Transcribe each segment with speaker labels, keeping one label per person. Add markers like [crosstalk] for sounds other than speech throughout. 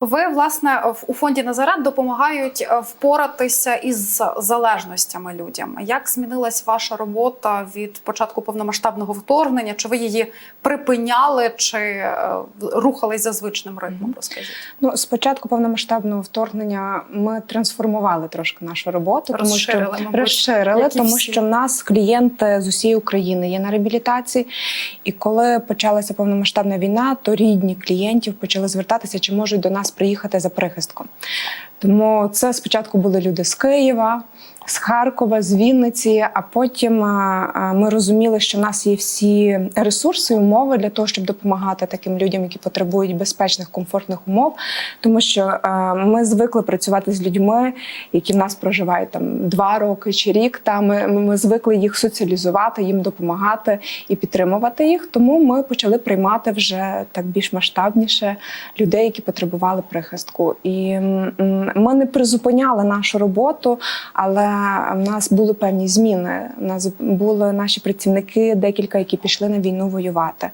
Speaker 1: Ви власне у фонді Назарет допомагають е, впоратися із залежностями людям. Як змінилась ваша робота від початку повномасштабного вторгнення? Чи ви її припиняли, чи е, рухались за звичним ритмом? Розкажіть.
Speaker 2: Ну, спочатку повномасштабного вторгнення ми трансформували трошки нашу роботу, тому
Speaker 1: Розширили,
Speaker 2: що
Speaker 1: мабуть,
Speaker 2: розширили, тому
Speaker 1: всі.
Speaker 2: що в нас клієнти з усієї України є на реабілітації. І коли почалася повномасштабна війна, то рідні клієнтів почали звертатися, чи можуть до нас приїхати за прихистком. Тому це спочатку були люди з Києва, з Харкова, з Вінниці. А потім а, а, ми розуміли, що в нас є всі ресурси і умови для того, щоб допомагати таким людям, які потребують безпечних, комфортних умов. Тому що ми звикли працювати з людьми, які в нас проживають там два роки чи рік. Та ми, ми звикли їх соціалізувати, їм допомагати і підтримувати їх. Тому ми почали приймати вже так більш масштабніше людей, які потребували прихистку. І ми не призупиняли нашу роботу, але в нас були певні зміни. У нас були наші працівники, декілька, які пішли на війну воювати.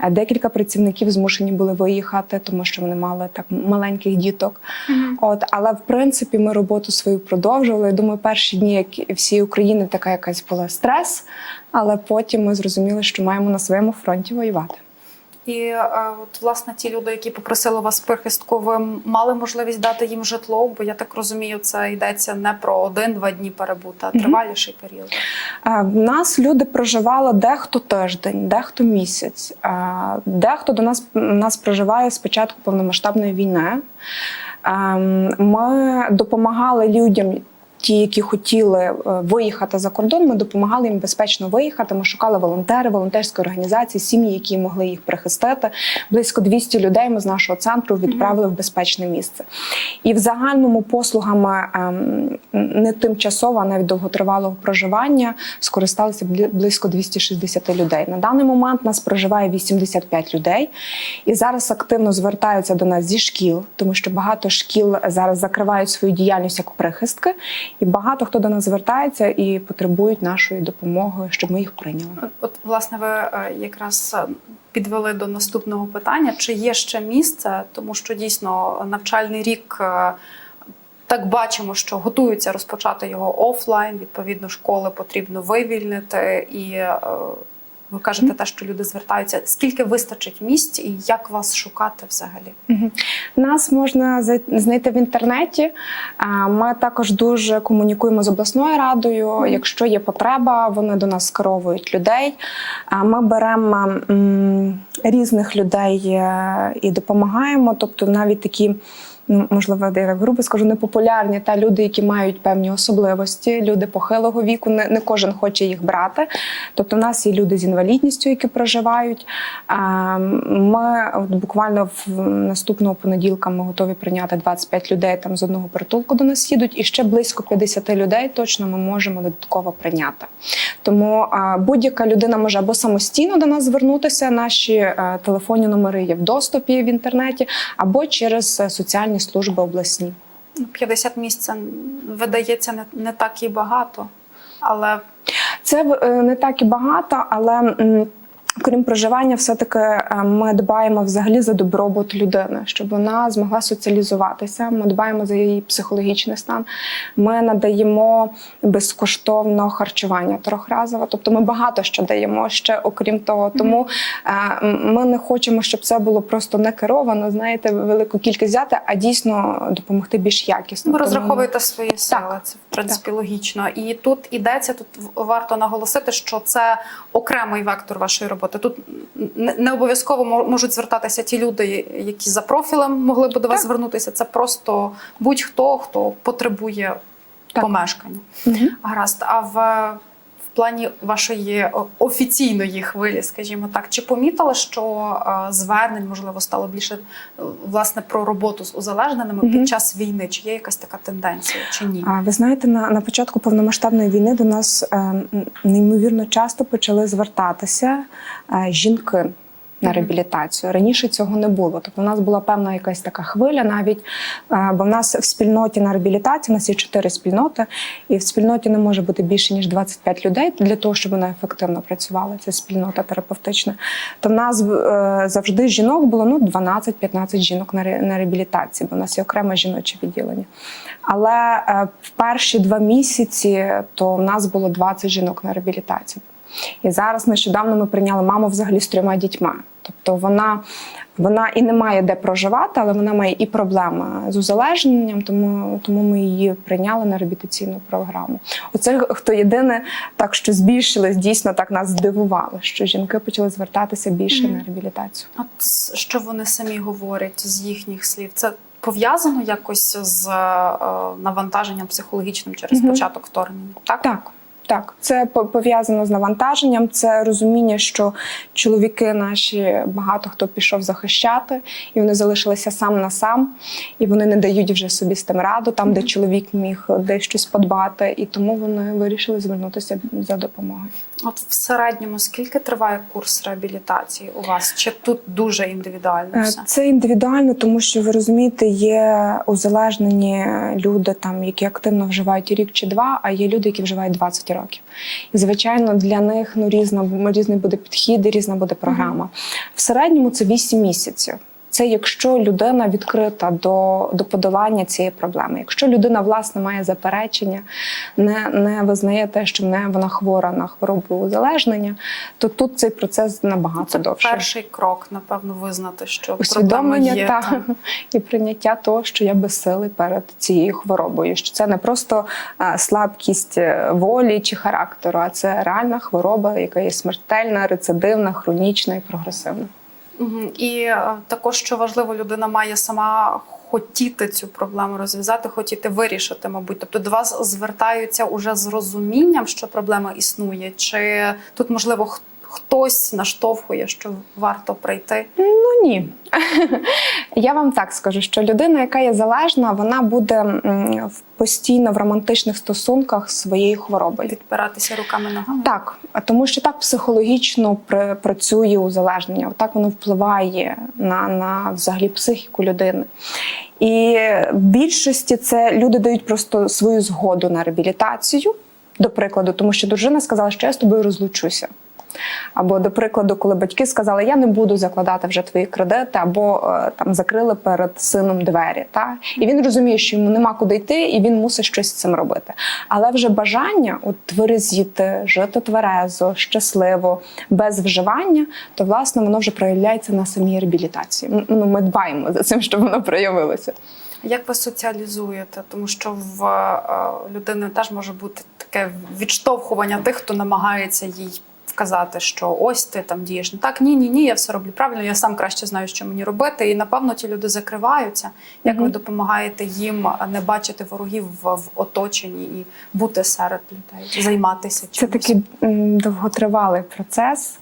Speaker 2: Е, Декілька працівників змушені були виїхати, тому що вони мали так маленьких діток. От, але в принципі ми роботу свою продовжували. Я думаю, перші дні, як і всі України, така якась була стрес. Але потім ми зрозуміли, що маємо на своєму фронті воювати.
Speaker 1: І е, от власне ті люди, які попросили вас прихистку, ви мали можливість дати їм житло? Бо я так розумію, це йдеться не про один-два дні перебути, а триваліший період.
Speaker 2: Е, В нас люди проживали дехто тиждень, дехто місяць. Е, Дехто до нас, нас проживає з початку повномасштабної війни. Ем, Ми допомагали людям. Ті, які хотіли е, виїхати за кордон, ми допомагали їм безпечно виїхати. Ми шукали волонтери, волонтерські організації, сім'ї, які могли їх прихистити. Близько 200 людей ми з нашого центру відправили в безпечне місце. І в загальному послугами ем, не тимчасово, а навіть довготривалого проживання скористалися близько 260 людей. На даний момент нас проживає 85 людей, і зараз активно звертаються до нас зі шкіл, тому що багато шкіл зараз закривають свою діяльність як прихистки, і багато хто до нас звертається і потребують нашої допомоги, щоб ми їх прийняли.
Speaker 1: От, власне, ви е, якраз е, підвели до наступного питання: чи є ще місце, тому що дійсно навчальний рік. е, Так бачимо, що готуються розпочати його офлайн. Відповідно, школи потрібно вивільнити. І ви кажете те, що люди звертаються. Скільки вистачить місць, і як вас шукати взагалі?
Speaker 2: Нас можна знайти в інтернеті. Ми також дуже комунікуємо з обласною радою. Якщо є потреба, вони до нас скеровують людей. Ми беремо різних людей е, і допомагаємо. Тобто навіть такі. Можливо, я так грубо скажу, непопулярні та люди, які мають певні особливості, люди похилого віку, не, не кожен хоче їх брати. Тобто, в нас є люди з інвалідністю, які проживають. Ми от буквально в наступного понеділка ми готові прийняти 25 людей там з одного притулку до нас їдуть, і ще близько 50 людей точно ми можемо додатково прийняти. Тому будь-яка людина може або самостійно до нас звернутися. Наші е, телефонні номери є в доступі в інтернеті, або через е, соціальні служби обласні.
Speaker 1: Ну, 50 місць це видається не, не так і багато, але
Speaker 2: Це е, не так і багато, але. Крім проживання, все-таки е, ми дбаємо взагалі за добробут людини, щоб вона змогла соціалізуватися. Ми дбаємо за її психологічний стан. Ми надаємо безкоштовно харчування трьохразове. Тобто ми багато що даємо ще, окрім того. Тому е, ми не хочемо, щоб це було просто не керовано, знаєте, велику кількість взяти, а дійсно допомогти більш якісно.
Speaker 1: ви розраховуєте свої сили.
Speaker 2: Так.
Speaker 1: Це в принципі логічно. І тут ідеться, тут варто наголосити, що це окремий вектор вашої роботи. Тут не, обов'язково можуть звертатися ті люди, які за профілем могли б до вас
Speaker 2: Так.
Speaker 1: звернутися. Це просто будь-хто, хто потребує
Speaker 2: Так.
Speaker 1: помешкання.
Speaker 2: Угу.
Speaker 1: Гаразд. А в плані вашої офіційної хвилі, скажімо так, чи помітили, що е, звернень можливо стало більше е, власне про роботу з узалежненими
Speaker 2: угу.
Speaker 1: під час війни? Чи є якась така тенденція, чи ні?
Speaker 2: А ви знаєте, на, на початку повномасштабної війни до нас е, неймовірно часто почали звертатися е, жінки. На реабілітацію. Раніше цього не було. Тобто, у нас була певна якась така хвиля, навіть бо в нас в спільноті на реабілітації у нас є чотири спільноти, і в спільноті не може бути більше ніж 25 людей для того, щоб вона ефективно працювала. Це спільнота терапевтична. То в нас е, завжди жінок було ну 12-15 жінок на реабілітації, бо в нас є окреме жіноче відділення. Але е, в перші два місяці то в нас було 20 жінок на реабілітації. І зараз нещодавно ми прийняли маму взагалі з трьома дітьми. Тобто вона, вона і не має де проживати, але вона має і проблеми з узалежненням, тому, тому ми її прийняли на реабілітаційну програму. Оце хто єдине, так що збільшилось, дійсно так нас здивувало, що жінки почали звертатися більше
Speaker 1: Мгм.
Speaker 2: на реабілітацію.
Speaker 1: От що вони самі говорять з їхніх слів? Це пов'язано якось з е, навантаженням психологічним через
Speaker 2: Мгм.
Speaker 1: початок вторгнення? Так?
Speaker 2: Так. Так, це по- пов'язано з навантаженням. Це розуміння, що чоловіки наші багато хто пішов захищати, і вони залишилися сам на сам, і вони не дають вже собі з тим раду, там, де чоловік міг десь щось подбати, і тому вони вирішили звернутися за допомогою.
Speaker 1: От в середньому скільки триває курс реабілітації у вас? Чи тут дуже індивідуально
Speaker 2: Е,
Speaker 1: все?
Speaker 2: Це індивідуально, тому що ви розумієте, є узалежнені люди, там які активно вживають рік чи два, а є люди, які вживають 20 років. І звичайно, для них ну різна різний буде підхід, і різна буде програма. В середньому це 8 місяців. Це якщо людина відкрита до, до подолання цієї проблеми. Якщо людина власне має заперечення, не, не визнає те, що не вона хвора на хворобу узалежнення, то тут цей процес набагато
Speaker 1: Це
Speaker 2: довший.
Speaker 1: перший крок, напевно, визнати, що
Speaker 2: усвідомлення
Speaker 1: є.
Speaker 2: та,
Speaker 1: там. [laughs]
Speaker 2: і прийняття того, що я безсилий перед цією хворобою, що це не просто а, слабкість е, волі чи характеру, а це реальна хвороба, яка є смертельна, рецидивна, хронічна і прогресивна.
Speaker 1: І е, також, що важливо, людина має сама хотіти цю проблему розв'язати, хотіти вирішити, мабуть. Тобто до вас звертаються уже з розумінням, що проблема існує, чи тут, можливо, хтось наштовхує, що варто прийти.
Speaker 2: Ні. [laughs] Я вам так скажу, що людина, яка є залежна, вона буде постійно в романтичних стосунках з своєю хворобою.
Speaker 1: Відпиратися руками ногами.
Speaker 2: Так, тому що так психологічно працює узалежнення, так воно впливає на, на взагалі психіку людини. І в більшості це люди дають просто свою згоду на реабілітацію, до прикладу, тому що дружина сказала, що я з тобою розлучуся. Або, до прикладу, коли батьки сказали, я не буду закладати вже твої кредити, або е, там закрили перед сином двері. Та? І він розуміє, що йому нема куди йти, і він мусить щось з цим робити. Але вже бажання от тверезіти, жити тверезо, щасливо, без вживання, то власне воно вже проявляється на самій реабілітації. Ну, ми дбаємо за цим, щоб воно проявилося.
Speaker 1: Як ви соціалізуєте? Тому що в е, людини теж може бути таке відштовхування тих, хто намагається їй вказати, що ось ти там дієш не так. Ні, ні, ні, я все роблю правильно. Я сам краще знаю, що мені робити. І напевно ті люди закриваються. Як ви допомагаєте їм не бачити ворогів в, в оточенні і бути серед людей, займатися
Speaker 2: Це такий довготривалий процес,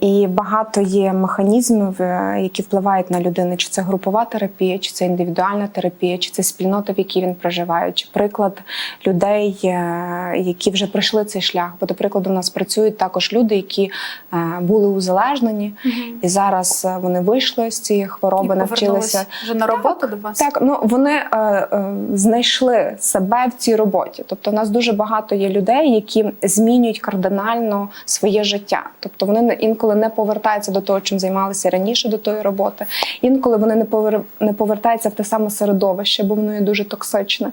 Speaker 2: і багато є механізмів, е, які впливають на людину. Чи це групова терапія, чи це індивідуальна терапія, чи це спільнота, в якій він проживає, чи приклад людей, е, які вже пройшли цей шлях. Бо, до прикладу, у нас працюють також люди, які е, були узалежнені,
Speaker 1: Мгм.
Speaker 2: і зараз е, вони вийшли з цієї хвороби,
Speaker 1: І
Speaker 2: навчилися.
Speaker 1: вже на роботу до вас?
Speaker 2: Так, ну вони е, е, знайшли себе в цій роботі. Тобто, у нас дуже багато є людей, які змінюють кардинально своє життя. Тобто вони не- інколи не повертаються до того, чим займалися раніше до тої роботи. Інколи вони не повер... не повертаються в те саме середовище, бо воно є дуже токсичне.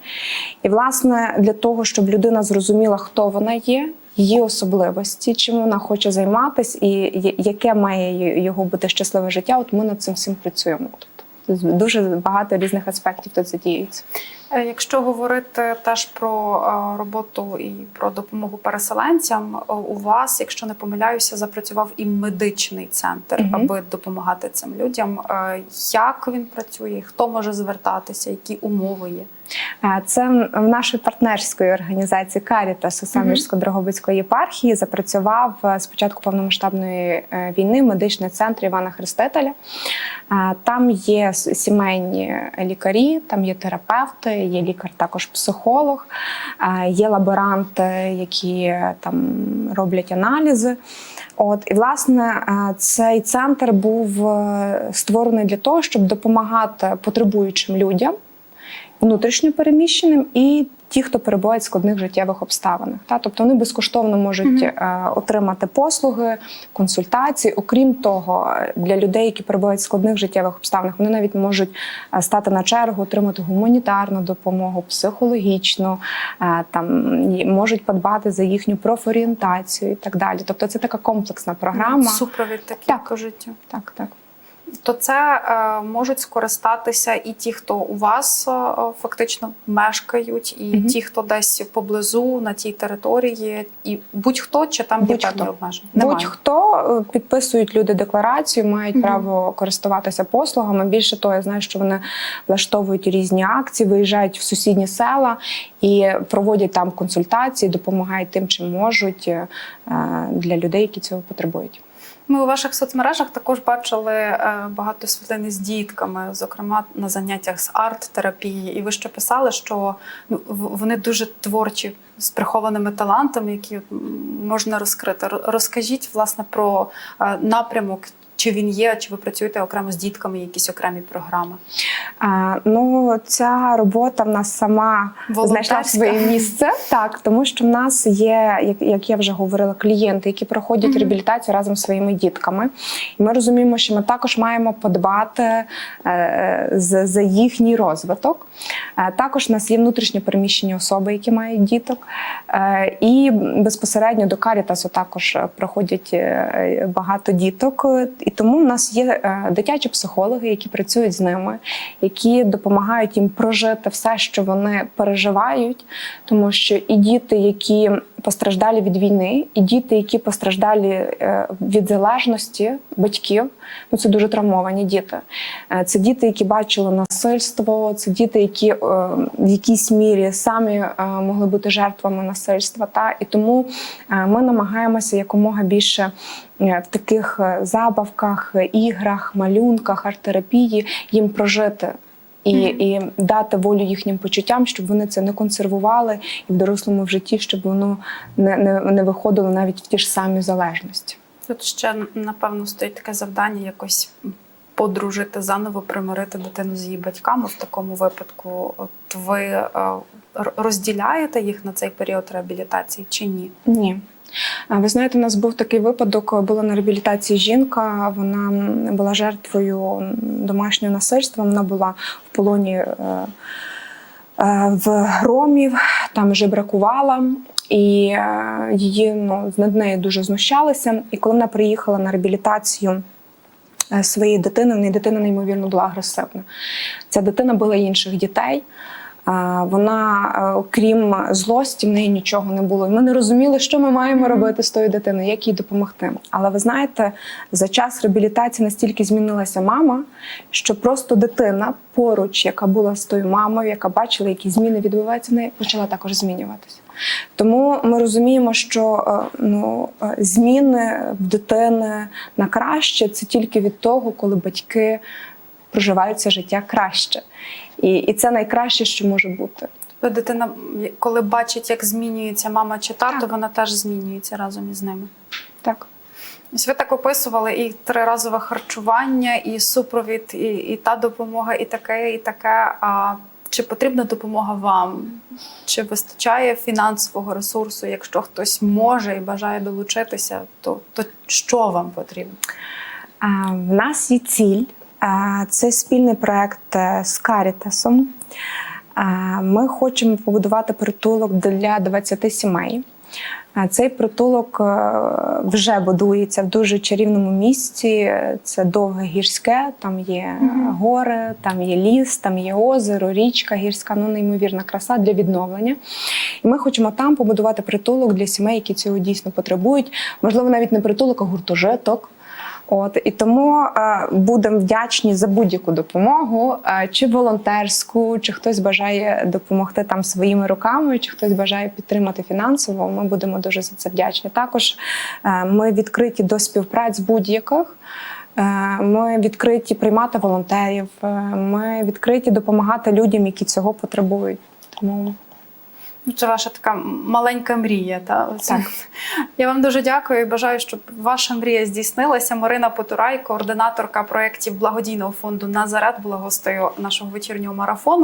Speaker 2: І власне для того, щоб людина зрозуміла, хто вона є. Її особливості, чим вона хоче займатися, і яке має його бути щасливе життя. От ми над цим всім працюємо. Тобто дуже багато різних аспектів тут задіюється.
Speaker 1: Е, Якщо говорити теж про е, роботу і про допомогу переселенцям, е, у вас, якщо не помиляюся, запрацював і медичний центр,
Speaker 2: Мгм.
Speaker 1: аби допомагати цим людям. Як він працює? Хто може звертатися? Які умови є?
Speaker 2: Це в нашої партнерської організації Карітас Самірсько-Дрогобицької єпархії запрацював з початку повномасштабної війни медичний центр Івана Хрестителя. Там є сімейні лікарі, там є терапевти, є лікар, також психолог, е, є лаборанти, які е, там роблять аналізи. От і власне е, цей центр був створений для того, щоб допомагати потребуючим людям, внутрішньо переміщеним і ті, хто перебувають в складних життєвих обставинах. Та тобто вони безкоштовно можуть
Speaker 1: Мгм.
Speaker 2: е, отримати послуги, консультації. Окрім того, для людей, які перебувають в складних життєвих обставинах, вони навіть можуть е, стати на чергу, отримати гуманітарну допомогу, психологічну, е, там можуть подбати за їхню профорієнтацію і так далі. Тобто, це така комплексна програма.
Speaker 1: Супровід такий
Speaker 2: Так.
Speaker 1: по життю.
Speaker 2: Так, так.
Speaker 1: То це е, можуть скористатися і ті, хто у вас е, фактично мешкають, і
Speaker 2: Мгм.
Speaker 1: ті, хто десь поблизу на тій території, і будь-хто чи там є
Speaker 2: Будь-хто.
Speaker 1: певні обмеження?
Speaker 2: Будь-хто е, підписують люди декларацію, мають
Speaker 1: Мгм.
Speaker 2: право користуватися послугами. Більше того, я знаю, що вони влаштовують різні акції, виїжджають в сусідні села і проводять там консультації, допомагають тим, чим можуть для людей, які цього потребують.
Speaker 1: Ми у ваших соцмережах також бачили е, багато світлини з дітками, зокрема на заняттях з арт-терапії. І ви ще писали, що ну, вони дуже творчі з прихованими талантами, які можна розкрити. Розкажіть власне про е, напрямок. Чи він є, чи ви працюєте окремо з дітками, якісь окремі програми?
Speaker 2: А, ну, ця робота в нас сама знайшла своє місце. Так, тому що в нас є, як, як я вже говорила, клієнти, які проходять
Speaker 1: Мгм.
Speaker 2: реабілітацію разом зі своїми дітками. І ми розуміємо, що ми також маємо подбати е, за, за їхній розвиток. Е, також в нас є внутрішньо переміщені особи, які мають діток. Е, і безпосередньо до Карітасу також проходять е, багато діток. Тому в нас є е, дитячі психологи, які працюють з ними, які допомагають їм прожити все, що вони переживають, тому що і діти, які постраждалі від війни, і діти, які постраждалі е, від залежності батьків, ну це дуже травмовані діти. Е, Це діти, які бачили насильство, це діти, які е, в якійсь мірі самі могли бути жертвами насильства. Та і тому ми намагаємося якомога більше в таких забавках, іграх, малюнках, арт-терапії їм прожити. І,
Speaker 1: Мгм.
Speaker 2: і дати волю їхнім почуттям, щоб вони це не консервували і в дорослому в житті, щоб воно не, не, не виходило навіть в ті ж самі залежності.
Speaker 1: Тут ще напевно стоїть таке завдання якось подружити заново, примирити дитину з її батьками в такому випадку. От ви е, розділяєте їх на цей період реабілітації чи ні?
Speaker 2: Ні. Ви знаєте, у нас був такий випадок. Була на реабілітації жінка. Вона була жертвою домашнього насильства. Вона була в полоні е, е, в ромів, там жебракувала. І е, її ну, над нею дуже знущалися. І коли вона приїхала на реабілітацію е, своєї дитини, в неї дитина неймовірно була агресивна. Ця дитина била інших дітей. Вона, е, окрім злості, в неї нічого не було. І ми не розуміли, що ми маємо робити з тою дитиною, як їй допомогти. Але ви знаєте, за час реабілітації настільки змінилася мама, що просто дитина поруч, яка була з тою мамою, яка бачила, які зміни відбуваються в неї, почала також змінюватися. Тому ми розуміємо, що е, ну, е, зміни в дитини на краще це тільки від того, коли батьки проживають це життя краще. І, і це найкраще, що може бути.
Speaker 1: Тобто Дитина, коли бачить, як змінюється мама чи тато,
Speaker 2: Так.
Speaker 1: вона теж змінюється разом із ними.
Speaker 2: Так.
Speaker 1: Ось ви так описували і триразове харчування, і супровід, і, і та допомога, і таке, і таке. А чи потрібна допомога вам? Чи вистачає фінансового ресурсу? Якщо хтось може і бажає долучитися, то, то що вам потрібно?
Speaker 2: А, В нас є ціль. Це спільний проект е, з Карітасом. Ми хочемо побудувати притулок для 20 сімей. Цей притулок е, вже будується в дуже чарівному місці. Це довге гірське, там є гори, там є ліс, там є озеро, річка гірська, ну неймовірна краса для відновлення. І ми хочемо там побудувати притулок для сімей, які цього дійсно потребують. Можливо, навіть не притулок, а гуртожиток. От і тому е, будемо вдячні за будь-яку допомогу, е, чи волонтерську, чи хтось бажає допомогти там своїми руками, чи хтось бажає підтримати фінансово. Ми будемо дуже за це вдячні. Також е, ми відкриті до співпраць будь-яких. Е, Ми відкриті приймати волонтерів. е, Ми відкриті допомагати людям, які цього потребують. Тому
Speaker 1: Це ваша така маленька мрія. Та?
Speaker 2: Так.
Speaker 1: Я вам дуже дякую і бажаю, щоб ваша мрія здійснилася. Марина Потурай, координаторка проєктів благодійного фонду Назарет, була гостею нашого вечірнього марафону.